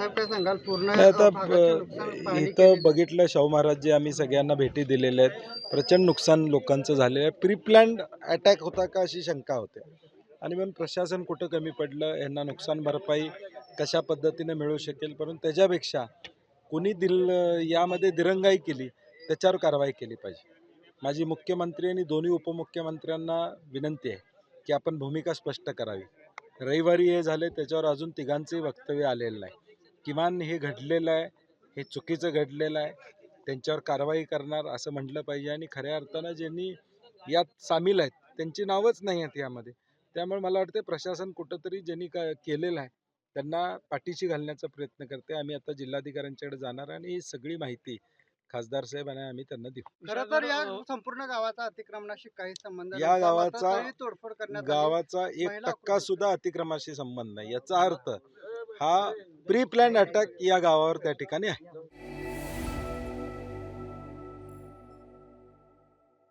आता इथं. बघितलं शाहू महाराज जे आम्ही सगळ्यांना भेटी दिलेल्या आहेत. प्रचंड नुकसान लोकांचं झालेलं आहे. प्री प्लॅन्ड अटॅक होता का अशी शंका होते. आणि म्हणून प्रशासन कुठं कमी पडलं यांना नुकसान भरपाई कशा पद्धतीने मिळू शकेल? परंतु त्याच्यापेक्षा कुणी दिल यामध्ये दिरंगाई केली त्याच्यावर कारवाई केली पाहिजे. माझी मुख्यमंत्री आणि दोन्ही उपमुख्यमंत्र्यांना विनंती आहे की आपण भूमिका स्पष्ट करावी. रविवारी हे झाले त्याच्यावर अजून तिघांचंही वक्तव्य आलेलं नाही. किमान हे घडलेलं आहे हे चुकीचं घडलेलं आहे त्यांच्यावर कारवाई करणार असं म्हटलं पाहिजे आणि खऱ्या अर्थानं ज्यांनी यात सामील आहेत त्यांची नावच नाही आहेत यामध्ये त्यामुळे मला वाटतं प्रशासन कुठंतरी ज्यांनी का केलेलं आहे त्यांना पाठीशी घालण्याचा प्रयत्न करते आम्ही आता जिल्हाधिकाऱ्यांच्याकडे जाणार आणि ही सगळी माहिती खासदार साहेब आणि आम्ही त्यांना देऊ खरं तर या संपूर्ण गावाचा अतिक्रमणाशी काही संबंध या. गावाचा- तोडफोड करण्यात. गावाचा एक टक्का. सुद्धा अतिक्रमाशी संबंध नाही याचा अर्थ हा प्री प्लॅन अटॅक या गावावर त्या ठिकाणी आहे.